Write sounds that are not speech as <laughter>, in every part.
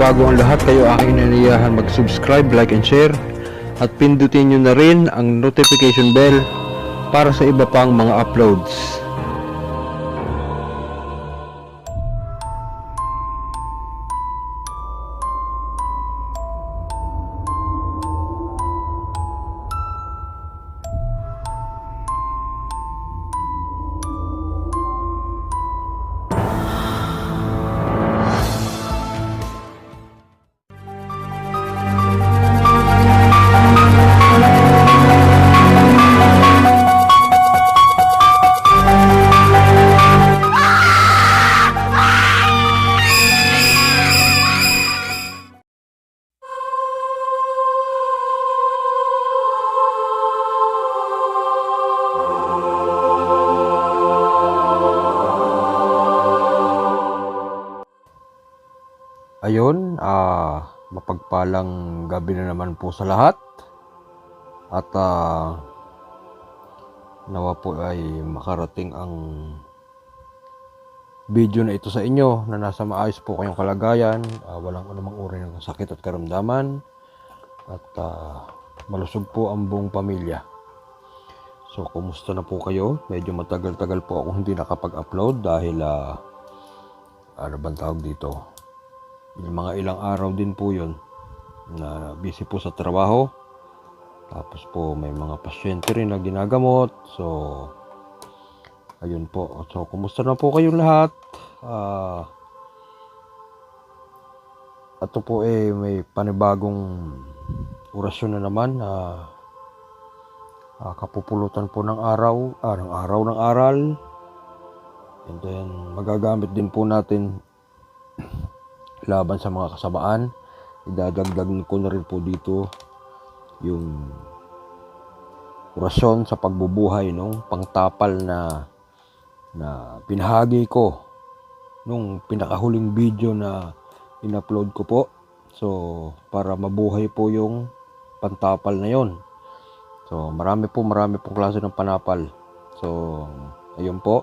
Bago ang lahat, kayo aking naniyahan mag-subscribe, like, and share. At pindutin nyo na rin ang notification bell para sa iba pang mga uploads. Mapagpalang gabi na naman po sa lahat. At ah, nawa po ay makarating ang video na ito sa inyo na nasa maayos po kayong kalagayan, ah, walang anumang uri ng sakit at karamdaman at ah, malusog po ang buong pamilya. So, kumusta na po kayo? Medyo matagal-tagal po ako hindi nakapag-upload dahil ah, ano bang tawag dito? Mga ilang araw din po yun na busy po sa trabaho. Tapos po may mga pasyente rin na ginagamot. So, ayun po. So, kumusta na po kayong lahat? Ah, ito po eh may panibagong orasyon na naman na ah, kapupulutan po ng araw, ah, ng araw ng aral. And then magagamit din po natin laban sa mga kasamaan. Idadagdag ko na rin po dito yung orasyon sa pagbubuhay nung pangtapal na na pinahagi ko nung pinakahuling video na in-upload ko po. So, para mabuhay po yung pantapal na yon. So, marami po, marami pong klase ng panapal. So, ayun po.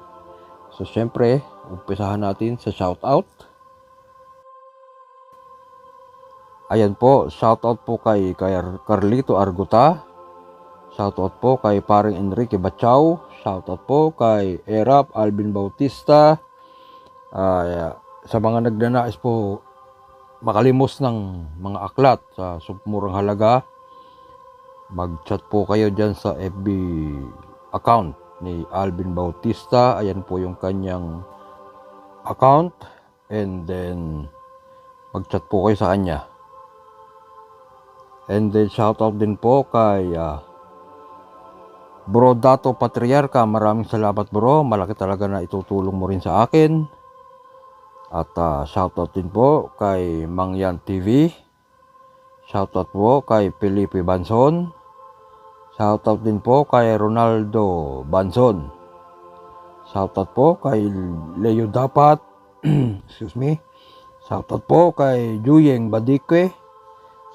So, syempre, umpisahan natin sa shoutout. Ayan po, shoutout po kay, kay Carlito Arguta. Shoutout po kay paring Enrique Bachao. Shoutout po kay Erap Alvin Bautista. Ah, sa mga nagnanais po makalimos ng mga aklat sa sumurang halaga, mag-chat po kayo dyan sa FB account ni Alvin Bautista. Ayan po yung kanyang account. And then, mag-chat po kayo sa kanya. And then shoutout din po kay ah, Bro Dato Patriarca. Maraming salamat bro. Malaki talaga na itutulong mo rin sa akin. At ah, shoutout din po kay Mangyan TV. Shoutout po kay Felipe Banson. Shoutout din po kay Ronaldo Banson. Shoutout po kay Leo Dapat. <clears throat> Excuse me. Shoutout po kay Juyeng Badike.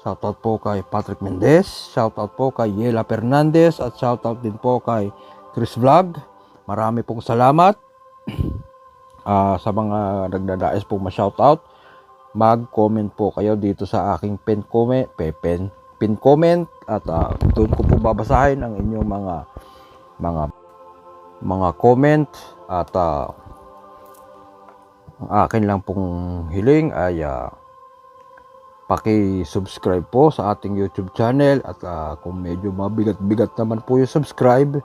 Shoutout po kay Patrick Mendez, shoutout po kay Yela Fernandez at shoutout din po kay Chris Vlog. Marami pong salamat <clears throat> Ah, sa mga nagdadais pong ma-shoutout. Mag-comment po kayo dito sa aking pin comment, pen, pin comment at ah, doon ko po babasahin ang inyong mga mga mga comment at ah, ang akin lang pong hiling ay ah, paki-subscribe po sa ating YouTube channel at ah, kung medyo mabigat-bigat naman po yung subscribe,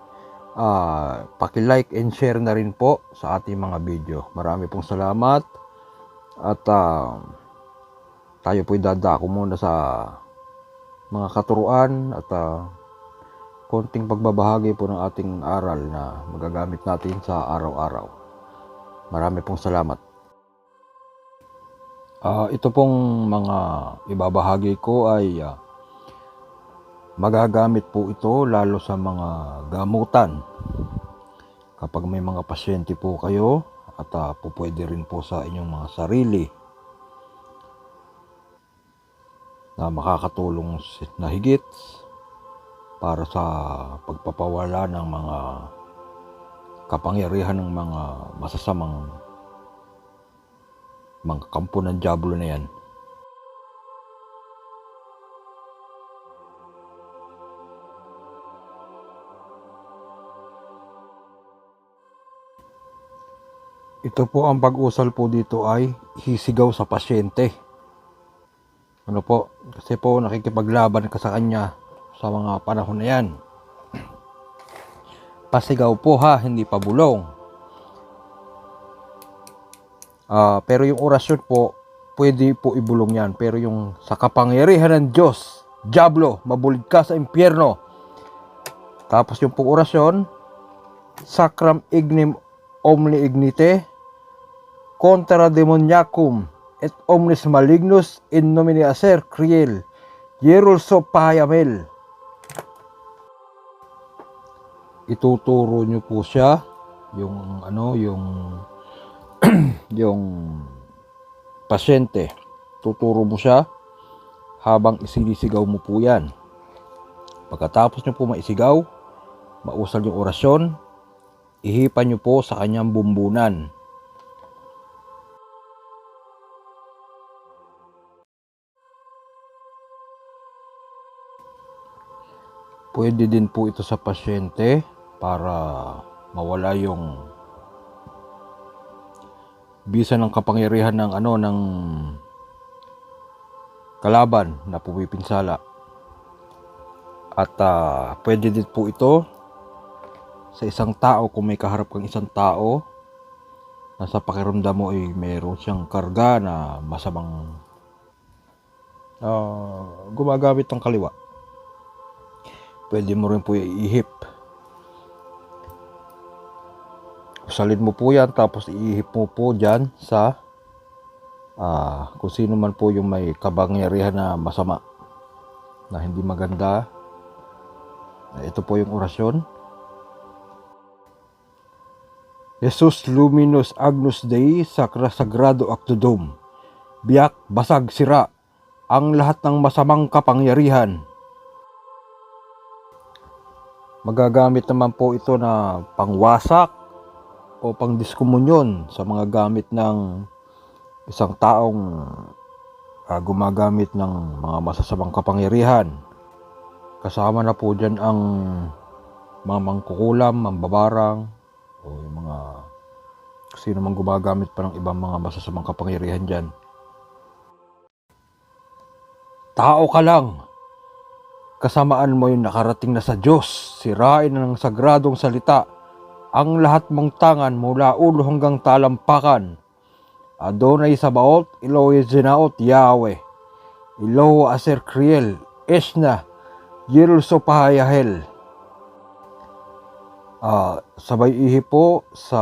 ah, paki-like and share na rin po sa ating mga video. Marami pong salamat at ah, tayo po'y dadako muna sa mga katuruan at ah, konting pagbabahagi po ng ating aral na magagamit natin sa araw-araw. Marami pong salamat. Ah, ito pong mga ibabahagi ko ay ah, magagamit po ito lalo sa mga gamutan. Kapag may mga pasyente po kayo at ah, po pwede rin po sa inyong mga sarili na makakatulong na higit para sa pagpapawala ng mga kapangyarihan ng mga masasamang mga kampo ng Diablo na yan. Ito po ang pag-usal po dito ay hisigaw sa pasyente. Ano po? Kasi po nakikipaglaban ka sa kanya sa mga panahon na yan. <clears throat> Pasigaw po ha, hindi pa bulong. Ah, pero yung orasyon po, pwede po ibulong yan. Pero yung sa kapangyarihan ng Diyos, Diablo, mabulig ka sa impyerno. Tapos yung pong orasyon, Sacram ignem omni ignite, contra demoniacum, et omnis malignus in nomine aser criel, hierulso payamel. Ituturo nyo po siya, yung ano, yung <clears throat> yung pasyente. Tuturo mo siya habang isinisigaw mo po yan. Pagkatapos nyo po maisigaw, mausal yung orasyon, ihipan nyo po sa kanyang bumbunan. Pwede din po ito sa pasyente para mawala yung bisa ng kapangyarihan ng ano ng kalaban na pumipinsala. At ah, pwede din po ito sa isang tao kung may kaharap kang isang tao na sa pakiramdam mo ay mayroon siyang karga na masamang ah, gumagamit ng kaliwa. Pwede mo rin po iihip. Usalin mo po yan tapos iihip mo po dyan sa ah, kung sino man po yung may kabangyarihan na masama na hindi maganda. Ito po yung orasyon. Jesus Luminous Agnus Dei Sacra Sagrado Actudum. Biyak, basag, sira ang lahat ng masamang kapangyarihan. Magagamit naman po ito na pangwasak o pangdiskomunyon sa mga gamit ng isang taong ah, gumagamit ng mga masasamang kapangyarihan. Kasama na po dyan ang mga mangkukulam, mambabarang, o yung mga sino mang gumagamit pa ng ibang mga masasamang kapangyarihan dyan. Tao ka lang. Kasamaan mo yung nakarating na sa Diyos. Sirain ng sagradong salita ang lahat mong tangan mula ulo hanggang talampakan. Adonai Sabaoth, Elohe Zenaot, Yahweh. Elohe Aser Kriel, Esna, Yirulso Pahayahel. Ah, sabay ihi po sa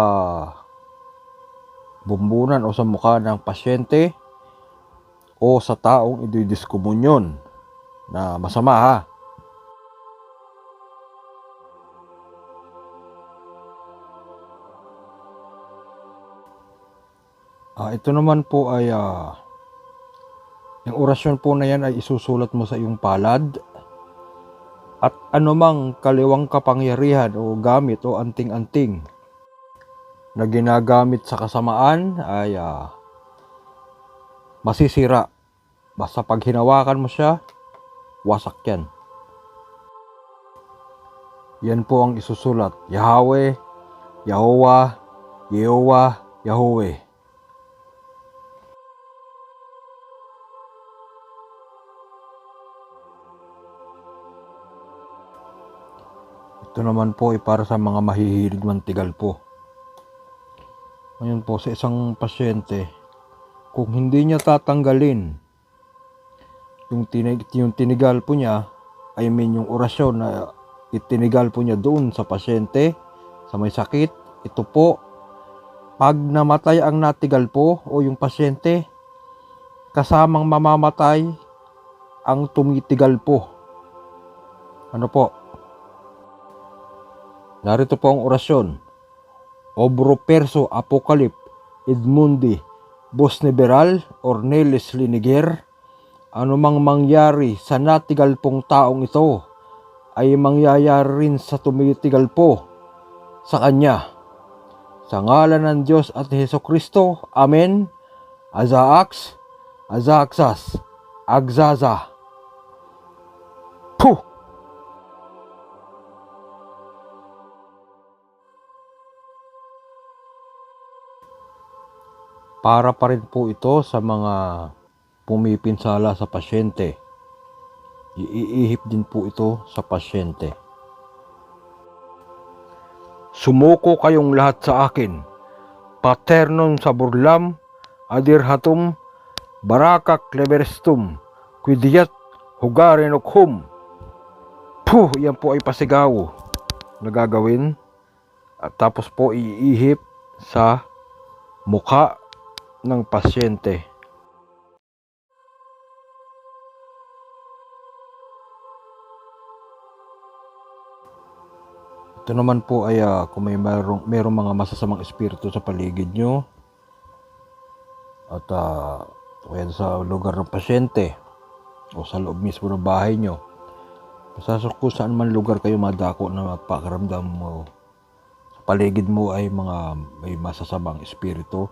bumbunan o sa mukha ng pasyente o sa taong ididiskumunyon na masama ha. Ah, ito naman po ay ah, yung orasyon po na yan ay isusulat mo sa iyong palad at anumang kaliwang kapangyarihan o gamit o anting-anting na ginagamit sa kasamaan ay ah, masisira. Basta pag hinawakan mo siya, wasak yan. Yan po ang isusulat. Yahweh, Yahowa, Yehowa, Yahweh. Ito naman po ay para sa mga mahihilig mantigal po. Ngayon po sa isang pasyente, kung hindi niya tatanggalin yung, tinig, yung tinigal po niya, I mean yung orasyon na itinigal po niya doon sa pasyente, sa may sakit, ito po, pag namatay ang natigal po o yung pasyente, kasamang mamamatay ang tumitigal po. Ano po? Narito po ang orasyon. Obro perso apokalip idmundi bosneberal ornelis liniger anumang mangyari sa natigal pong taong ito ay mangyayari rin sa tumitigal po sa kanya. Sa ngalan ng Diyos at Heso Kristo, Amen. Azaax, Azaaxas, Agzaza. Puh! Para pa rin po ito sa mga pumipinsala sa pasyente. Iihip din po ito sa pasyente. Sumuko kayong lahat sa akin. Paternon sa burlam, adirhatum, barakak leberestum, quidiyat hugarin okhum. Puh, yan po ay pasigaw na gagawin. At tapos po iihip sa muka ng pasyente. Ito naman po ay ah, kung may mayroong, mayroong mga masasamang espiritu sa paligid nyo at uh, kaya sa lugar ng pasyente o sa loob mismo ng bahay nyo. Sa kung saan man lugar kayo madako na pakiramdam mo sa paligid mo ay mga may masasamang espiritu.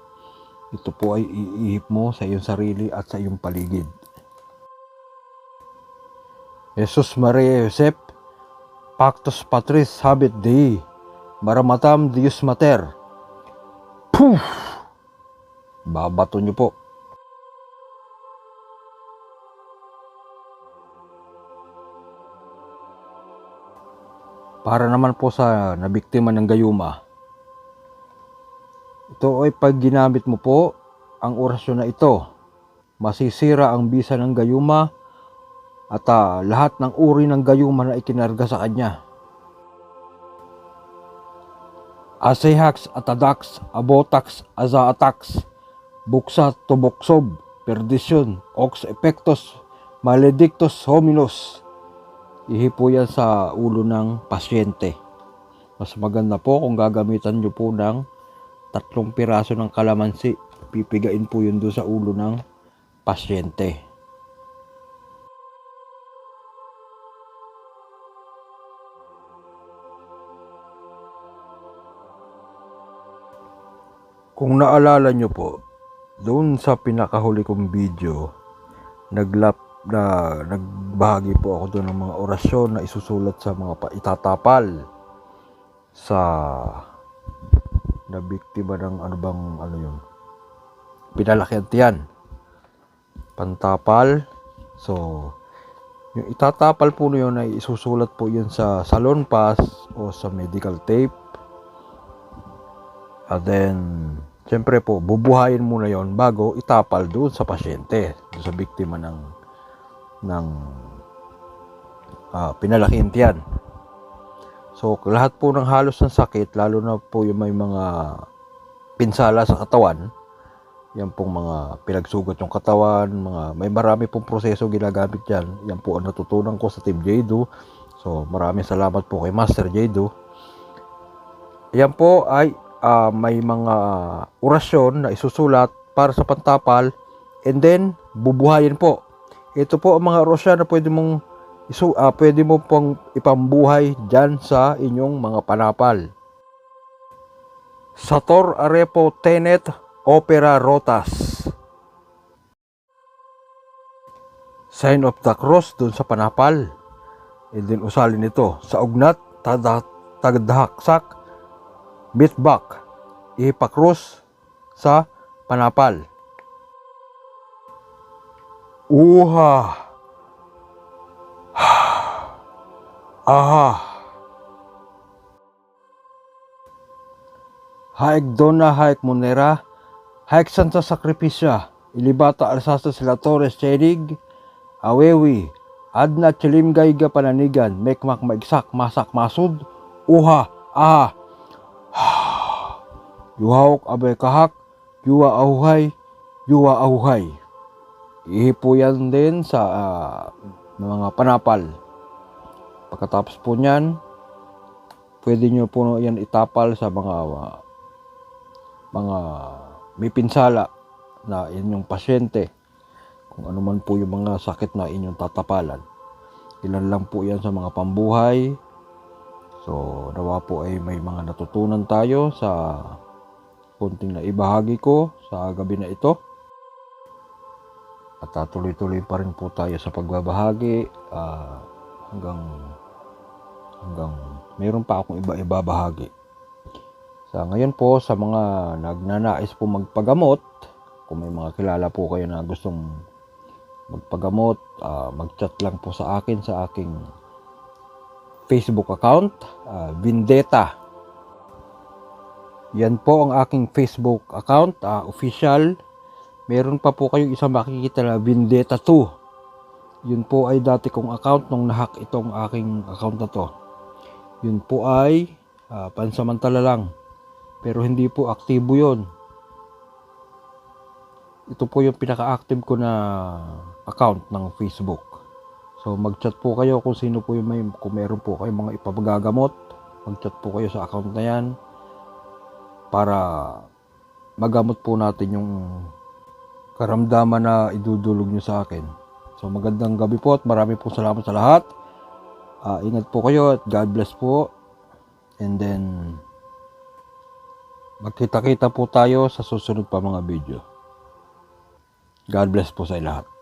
Ito po ay iihip mo sa iyong sarili at sa iyong paligid. Jesus Maria Josep, Pactus Patris Habit Dei, Maramatam Dios Mater. Poof! Babato nyo po. Para naman po sa nabiktima ng gayuma. Ito ay pag ginamit mo po ang orasyon na ito, masisira ang bisa ng gayuma at ah, lahat ng uri ng gayuma na ikinarga sa kanya. Asehax, Atadax, Abotax, Azaatax, Buksa, Tuboksob, Perdisyon, Ox Epectos, Maledictus Hominos. Ihipo yan sa ulo ng pasyente. Mas maganda po kung gagamitan nyo po ng tatlong piraso ng kalamansi. Pipigain po yun doon sa ulo ng pasyente. Kung naalala nyo po, doon sa pinakahuli kong video, naglap na nagbahagi po ako doon ng mga orasyon na isusulat sa mga pa, itatapal sa na biktima ng ano bang ano yun pinalakihan tiyan pantapal. So yung itatapal po na yun ay isusulat po yun sa salon pass o sa medical tape. And then, siyempre po, bubuhayin muna yon bago itapal doon sa pasyente, doon sa biktima ng ng uh, pinalaking tiyan. So, lahat po ng halos ng sakit, lalo na po yung may mga pinsala sa katawan, yan pong mga pinagsugat yung katawan, mga may marami pong proseso ginagamit yan. Yan po ang natutunan ko sa Team Jado. So, maraming salamat po kay Master Jado. Yan po ay uh, may mga orasyon na isusulat para sa pantapal and then bubuhayin po. Ito po ang mga orasyon na pwede mong isu uh, pwede mo pong ipambuhay diyan sa inyong mga panapal. Sator Arepo Tenet Opera Rotas Sign of the Cross dun sa panapal. And then usalin ito sa ugnat, tagdahaksak, bitbak, ipakrus sa panapal. Uha. Aha. Haik dona haik monera, haik santa sakripisya, ilibata arsasa sila Torres Cherig, awewi, adna chilimgay ga pananigan, mekmak maigsak masak masud, uha, aha, <sighs> Yuhawak abay kahak, yuwa ahuhay, yuwa ahuhay. Ihipo yan din sa uh, mga panapal. Pagkatapos po niyan, pwede nyo po yan itapal sa mga mga may pinsala na inyong pasyente. Kung ano man po yung mga sakit na inyong tatapalan. Ilan lang po yan sa mga pambuhay, So, nawa po ay may mga natutunan tayo sa konting na ibahagi ko sa gabi na ito. At uh, tuloy-tuloy pa rin po tayo sa pagbabahagi uh, hanggang hanggang mayroon pa akong iba ibabahagi. Sa ngayon po sa mga nagnanais po magpagamot kung may mga kilala po kayo na gustong magpagamot, ah, mag-chat lang po sa akin sa aking Facebook account, ah, Vendetta. Yan po ang aking Facebook account, ah, official. Meron pa po kayong isang makikita na Vendetta 2. Yun po ay dati kong account nung nahack itong aking account na to. Yun po ay ah, pansamantala lang. Pero hindi po aktibo yon. Ito po yung pinaka-active ko na account ng Facebook. So mag-chat po kayo kung sino po yung may kung meron po kayong mga ipagagamot, mag-chat po kayo sa account na 'yan para magamot po natin yung karamdaman na idudulog nyo sa akin. So magandang gabi po at marami po salamat sa lahat. Ah, ingat po kayo at God bless po. And then magkita-kita po tayo sa susunod pa mga video. God bless po sa lahat.